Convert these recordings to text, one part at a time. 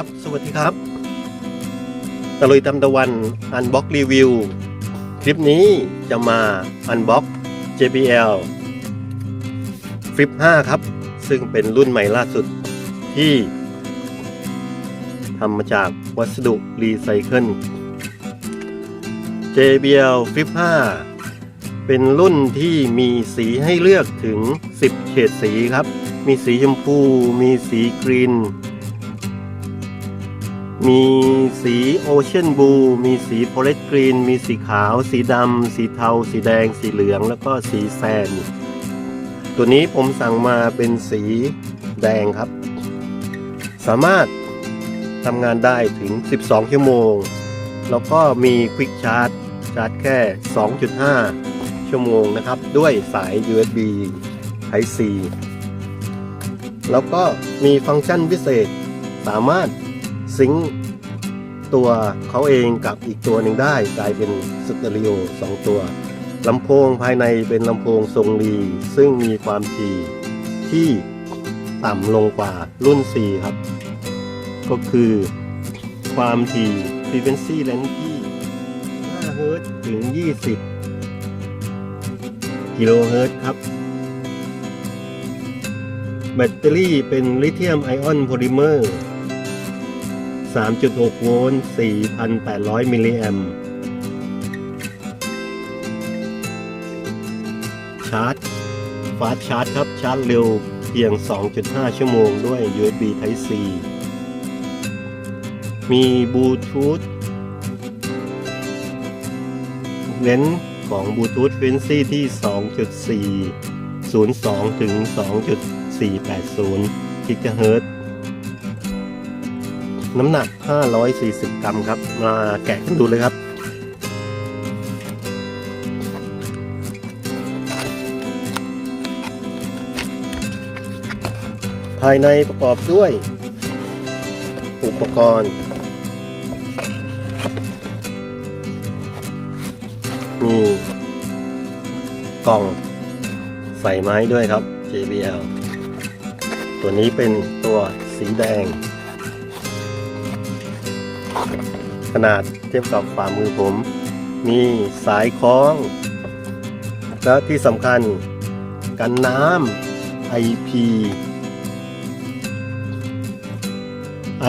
ครับ สวัสดีครับตะลุยตำตะวันอันบ็อกรีวิว คลิปนี้จะมาอันบ็อก JBL Flip 5 ครับ ซึ่งเป็นรุ่นใหม่ล่าสุดที่ทำมาจากวัสดุรีไซเคิล JBL Flip 5 เป็นรุ่นที่มีสีให้เลือกถึง 10 เฉดสีครับ มีสีชมพู มีสีกรีน มีสีโอเชียนบลูมีสีโพเลตกรีน มีสีขาว สีดำ สีเทา สีแดง สีเหลือง แล้วก็สีแซน ตัวนี้ผมสั่งมาเป็นสีแดงครับ สามารถทำงานได้ถึง 12 ชั่วโมง แล้วก็มีควิกชาร์จ ชาร์จแค่ 2.5 ชั่วโมงนะครับ ด้วยสาย USB Type C แล้วก็มีฟังก์ชันพิเศษสามารถ ซิงตัวเขาเองกับอีกตัวหนึ่งได้ กลายเป็นสเตอริโอ2 ตัวลำโพงภายในเป็นลำโพงทรงรี ซึ่งมีความถี่ที่ต่ำลงกว่ารุ่น 4 ครับ ก็คือความถี่ frequency range ที่5เฮิรตซ์ถึง 20 กิโลเฮิรตซ์ครับ แบตเตอรี่เป็นลิเธียมไอออนโพลิเมอร์ 3.6 โวลต์ 4,800 มิลลิแอมป์ชาร์จฟาสชาร์จครับ ชาร์จเร็วเพียง 2.5 ชั่วโมงด้วย USB Type C มีบลูทูธเลนของบลูทูธ Frequency ที่ 2.402 ถึง 2.480กิกะเฮิรตซ์ น้ำหนัก 540 กรัมครับ มาแกะกันดูเลยครับ ภายในประกอบด้วย อุปกรณ์ มีกล่องใส่ไม้ด้วยครับ JBL ตัวนี้เป็นตัวสีแดง ขนาดเทียบกับฝ่ามือผม มีสายคล้อง และที่สำคัญกันน้ำ IP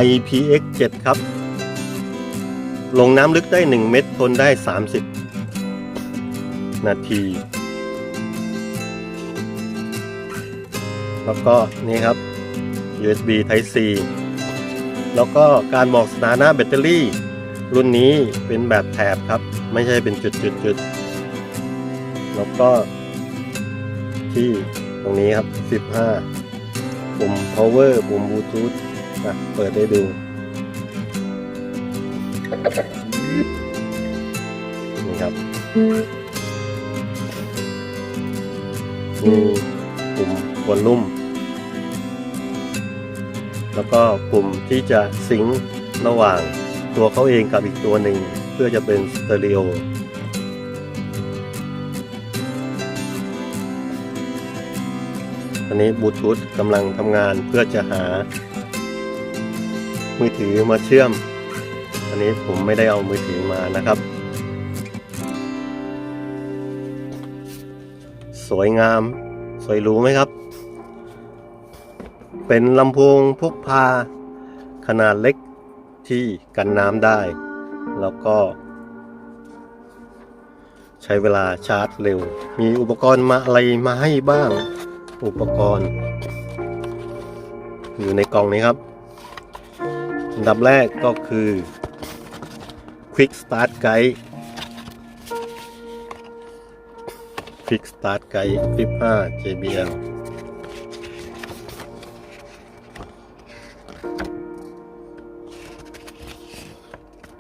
IPX7 ครับ ลงน้ำลึกได้ 1 เม็ดทนได้ 30 นาที แล้วก็นี่ครับ USB Type C แล้วก็การบอกสถานะแบตเตอรี่ รุ่นนี้เป็นแบบแถบครับ ไม่ใช่เป็นจุดจุดจุดแล้วก็ที่ตรงนี้ครับ 15 ปุ่ม power ปุ่ม bluetooth นะเปิดได้ดู นี่ครับมีปุ่มวอลลุ่ม แล้วก็ปุ่มที่จะซิงค์ระหว่าง ตัวเขาเองกับอีกตัวหนึ่งเพื่อจะเป็นสเตอริโออันนี้บลูทูธกำลังทำงานเพื่อจะหา มือถือมาเชื่อม อันนี้ผมไม่ได้เอามือถือมานะครับ สวยงาม สวยหรูไหมครับ เป็นลำโพงพกพาขนาดเล็ก ที่กันน้ำได้ แล้วก็ ใช้เวลาชาร์จเร็ว มีอุปกรณ์มาอะไรมาให้บ้าง อุปกรณ์ อยู่ในกล่องนี้ครับอันดับแรกก็คือ Quick Start Guide Quick Start Guide Flip 5 JBL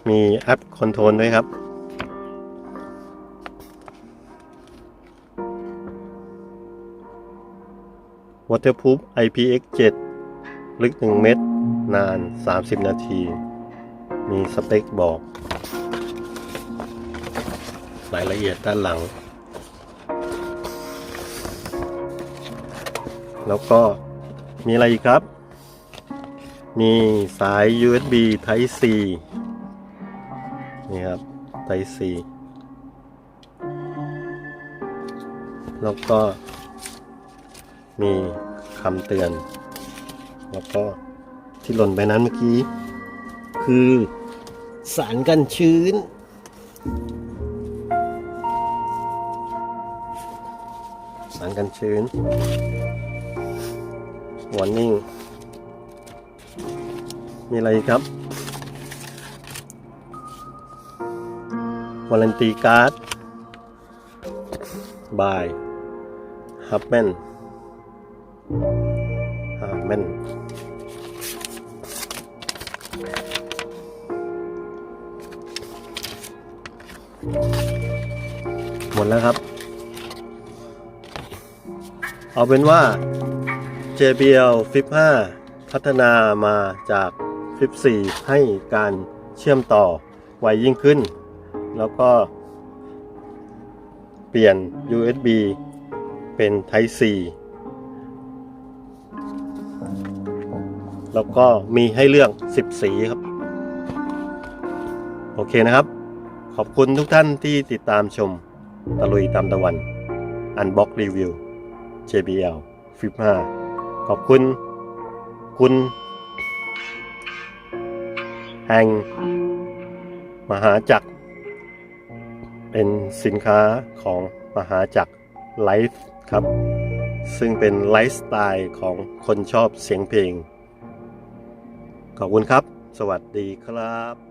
มีแอปคอนโทรลด้วยครับ Waterproof IPX7 ลึก 1 เมตร นาน 30 นาที มีสเปคบอก รายละเอียดด้านหลัง แล้วก็มีอะไรอีกครับ มีสาย USB Type C นี่ครับ Type C แล้วก็มีคำเตือน แล้วก็ที่หล่นไปนั้นเมื่อกี้ คือสารกันชื้น สารกันชื้น warning มีอะไรครับ วารันตีการ์ดบายฮับแมนฮับแมนหมดแล้วครับ เอาเป็นว่า JBL Flip 5 พัฒนามาจาก Flip 4 ให้การเชื่อมต่อไวยิ่งขึ้น แล้วก็ เปลี่ยน USB เป็น Type C แล้วก็มีให้เลือก 10 สีครับ โอเคนะครับ ขอบคุณทุกท่านที่ติดตามชมตะลุยตามตะวัน อันบ็อกรีวิว JBL Flip 5ขอบคุณ คุณแห่งมหาจักร เป็นสินค้าของมหาจักรไลฟ์ครับ ซึ่งเป็นไลฟ์สไตล์ของคนชอบเสียงเพลง ขอบคุณครับ สวัสดีครับ